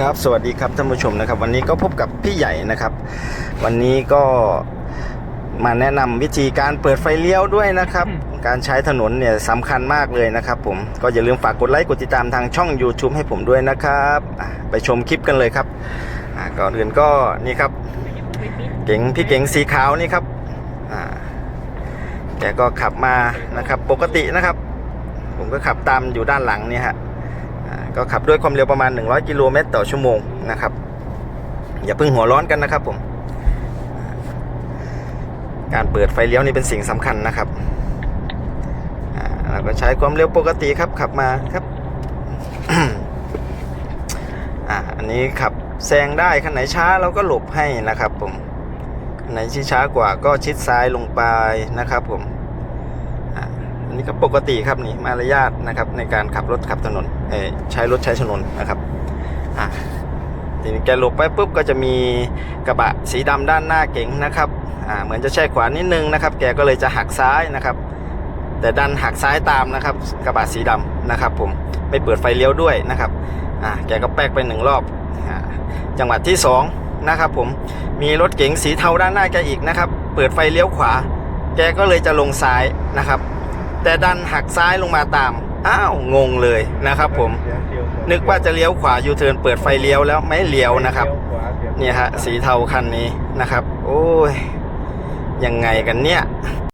ครับสวัสดีครับท่านผู้ชมนะครับ วันนี้ก็พบกับพี่ใหญ่นะครับ วันนี้ก็มาแนะนำวิธีการเปิดไฟเลี้ยวด้วยนะครับ การใช้ถนนเนี่ยสำคัญมากเลยนะครับ ผมก็อย่าลืมฝากกดไลค์กดติดตามทางช่อง YouTube ให้ผมด้วยนะครับอะไปชมคลิปกันเลยครับอะก่อนอื่นก็นี่ครับ เก๋งพี่เก๋งสีขาวนี่ครับอ่าแกก็ขับมานะครับ ปกตินะครับ ผมก็ขับตามอยู่ด้านหลังเนี่ยฮะอ่า ก็ขับด้วยความเร็วประมาณ 100 กิโลเมตรต่อชั่วโมงนะครับ อย่าเพิ่งหัวร้อนกันนะครับผม การเปิดไฟเลี้ยวนี่เป็นสิ่งสำคัญนะครับเราก็ใช้ความเร็วปกติครับขับมาครับอันนี้ขับแซงได้คันไหนช้าเราก็หลบให้นะครับผมคันไหนที่ช้ากว่าก็ชิดซ้ายลงไปนะครับผม นนี้ก็ปกติครับนี่มารยาทนะครับในการขับรถขับถนนใช้รถใช้ถนนนะครับอ่าทีนี้แกหลบไปปุ๊บก็จะมีกระบะสีดำด้านหน้าเก๋งนะครับอ่าเหมือนจะแช่ขวานิดนึงนะครับ แกก็เลยจะหักซ้ายนะครับ แต่ดันหักซ้ายตามนะครับ กระบะสีดำนะครับ ผมไม่เปิดไฟเลี้ยวด้วยนะครับอ่าแกก็แป๊กไปหนึ่งรอบอาจังหวัดที่สองนะครับผมมีรถเก๋งสีเทาด้านหน้าแกอีกนะครับ เปิดไฟเลี้ยวขวา แกก็เลยจะลงซ้ายนะครับ แต่ดันหักซ้ายลงมาตาม อ้าวงงเลยนะครับผม นึกว่าจะเลี้ยวขวายูเทิร์นเปิดไฟเลี้ยวแล้วไม่เลี้ยวนะครับเนี่ยฮะสีเทาคันนี้นะครับ โอ้ยยังไงกันเนี่ย